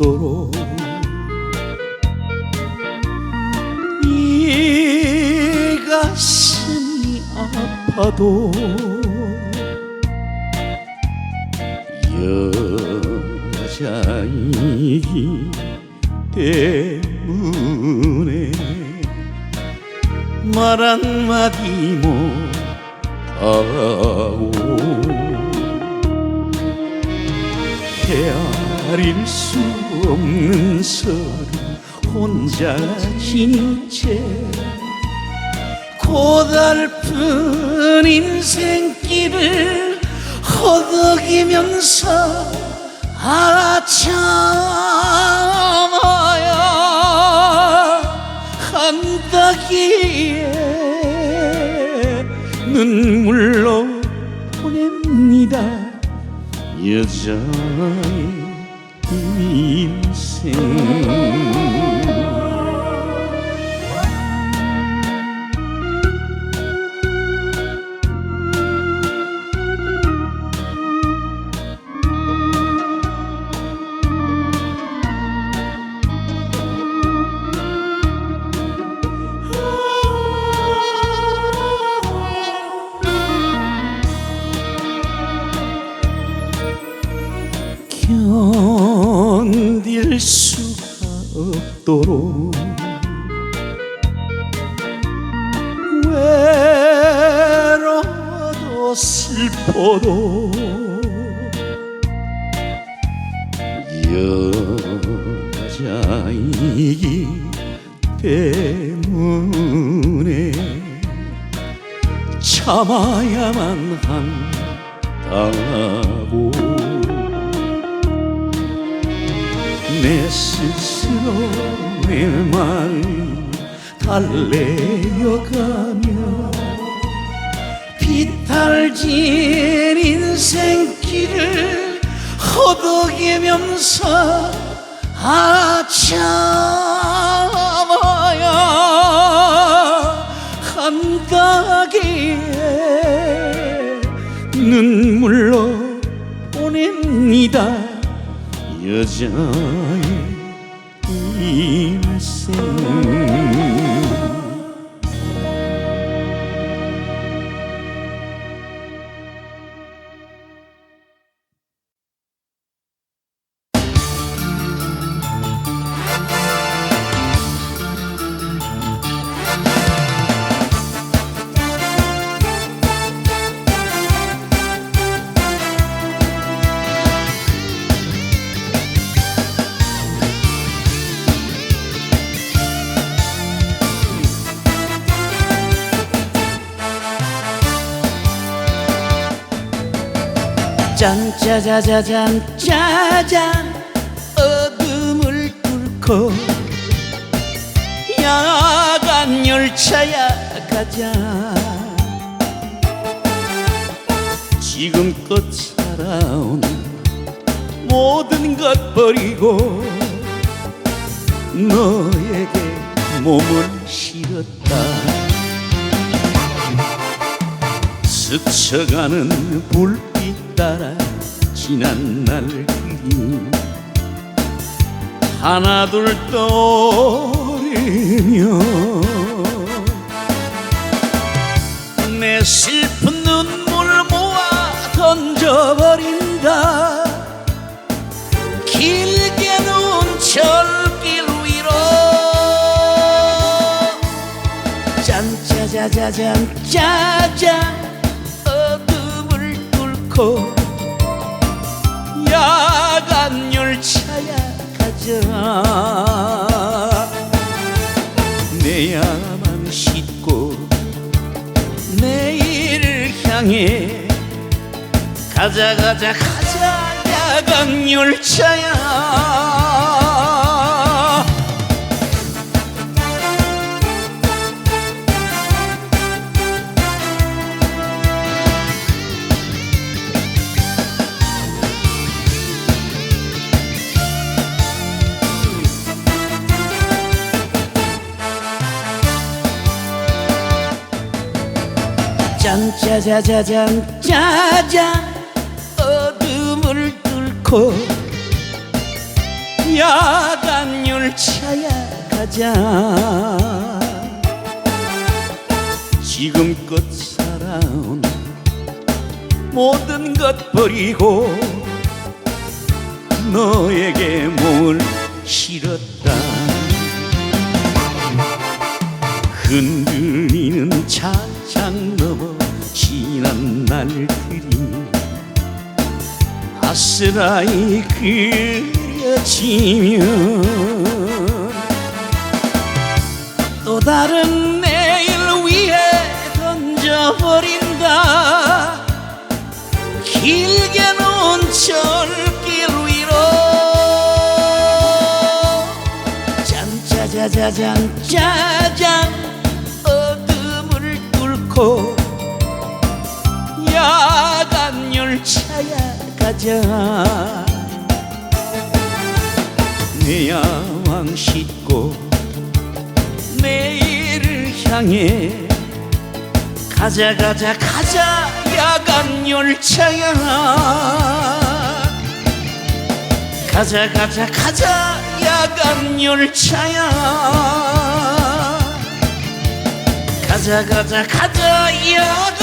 없도록 이 가슴이 아파도 여자이기 때문에 말 한마디 못하고 헤 아릴 수 없는 서로 혼자 지닌 채. 고달픈 인생길을 허덕이면서 아참아야 한다기에 눈물로 보냅니다. 여자의 인생. 견 없도록. 외로워도 슬퍼도 여자이기 때문에 참아야만 한다고 내 스스로 내 마음 달래어가며 비탈진 인생길을 허덕이면서 아참아야 한다기에 눈물로 보냅니다 여자의 인생 짠짜자자잔 짜잔 어둠을 뚫고 야간 열차야 가자. 지금껏 살아온 모든 것 버리고 너에게 몸을 실었다. 스쳐가는 불 빛 따라. 지난 날들이 하나둘 떠오르며 내 슬픈 눈물 모아 던져버린다. 길게 누운 철길 위로 짠짜자자잔 어둠을 뚫고 야간 열차야 가자. 내야만 싣고 내일을 향해. 가자 가자 가자. 야간 열차야 짜자자잔 짜잔. 어둠을 뚫고 야간 열차야 가자. 지금껏 살아온 모든 것 버리고 너에게 몸을 실었다. 흔들리는 차창 넘어 지난 날들이 아스라이 그려지면 또 다른 내일 위해 던져버린다. 길게 놓은 철길 위로 짠짜자자잔 짜잔 어둠을 뚫고 야간 열차야 가자. 내 야왕 싣고 내일을 향해 가자 가자 가자 야간 열차야. 가자 가자 가자 야간 열차야. 가자 가자 가자 야간